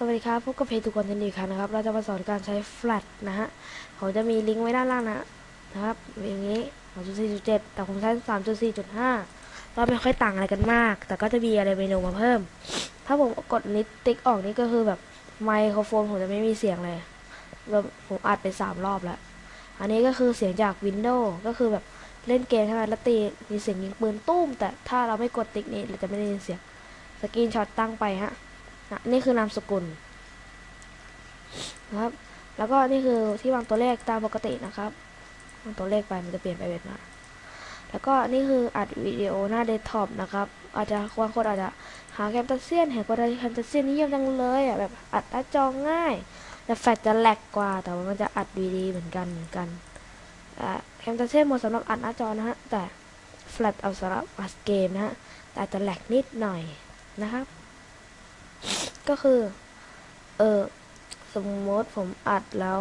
สวัสดีครับพบกับเพจทุกคนทันดีครั้งนะครับ เราจะมาสอนการใช้ Flash นะฮะผมจะมีลิงก์ไว้ด้านล่างนะนะครับอย่างนี้2.4.7 แต่ผมใช้ 3.4.5 ก็ไม่ค่อยต่างอะไรกันมาก แต่ก็จะมีอะไรเมนูมาเพิ่ม ถ้าผมกดนิดติ๊กออกนี่ก็คือแบบไมโครโฟนผมจะไม่มีเสียงเลยแบบผมอัดไปสามรอบแล้ว อันนี้ก็คือเสียงจาก Windows ก็คือแบบเล่นเกมใช่ไหมแล้วตีมีเสียงยิงปืนตุ้ม แต่ถ้าเราไม่กดติ๊กนี้เราจะไม่ได้ยินเสียงสกรีนช็อตตั้งไปฮะ นะนี่คือนามสกุลนะครับ แล้วก็นี่คือที่วางตัวเลขตามปกตินะครับวางตัวเลขไปมันจะเปลี่ยนไปเป็นมา แล้วก็นี่คืออัดวิดีโอหน้าเดสก์ท็อปนะครับ อาจจะบางคนอาจจะหาแคมตัสเซียนเห็นว่าแคมตัสเซียนนิยมจังเลยอะแบบอัดหน้าจอง่ายแต่แฟลชจะแหลกกว่า แต่ว่ามันจะอัดวีดีเหมือนกันเหมือนกันแคมตัสเซียนเหมาะสำหรับอัดหน้าจอนะฮะแต่แฟลชเอาสำหรับอัดเกมนะฮะแต่อาจจะแหลกนิดหน่อยนะครับ ก็คือ เออสมมติผมอัดแล้ว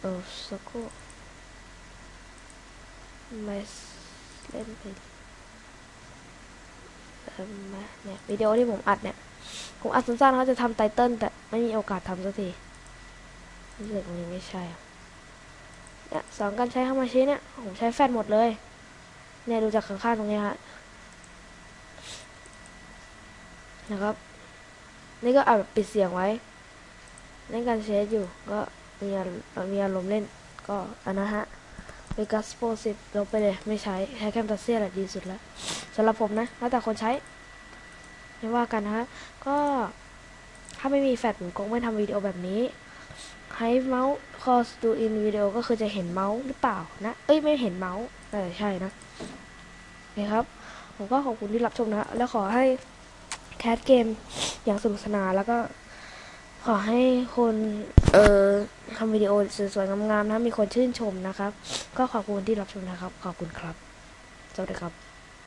เออสักครู่ไม่เล่นไปเออมาเนี่ยวิดีโอที่ผมอัดเนี่ย ผมอัดสั้นๆเขาจะทำไตเติ้ลแต่ไม่มีโอกาสทำสักทีรู้สึกมันยังไม่ใช่อะเนี่ยสอนการใช้ฮามาชิเนี่ย ผมใช้แฟลชหมดเลย เนี่ยดูจากข้างๆตรงนี้ฮะ นะครับ นี่ก็อาจปิดเสียงไว้ เล่นการเชสอยู่ ก็มีอารมีอารมณ์เล่น ก็อันนะฮะเวกัสโปสิบลบไปเลยไม่ใช้ใช้แคมตัสเซียแหละดีสุดแล้วสำหรับผมนะแล้วแต่คนใช้ไม่ว่ากันนะฮะก็ถ้าไม่มีแฟลชผมคงไม่ทำวิดีโอแบบนี้ให้เมาส์คอสตูอินวิดีโอก็คือจะเห็นเมาส์หรือเปล่านะ เอ้ยไม่เห็นเมาส์แต่ใช่นะนี่ครับ ผมก็ขอบคุณที่รับชมนะ แล้วขอให้ คสเกมอย่างสนุกสนานแล้วก็ขอให้คนเอ่อทำวิดีโอสวยๆงามๆนะมีคนชื่นชมนะครับ ก็ขอบคุณที่รับชมนะครับ ขอบคุณครับ สวัสดีครับ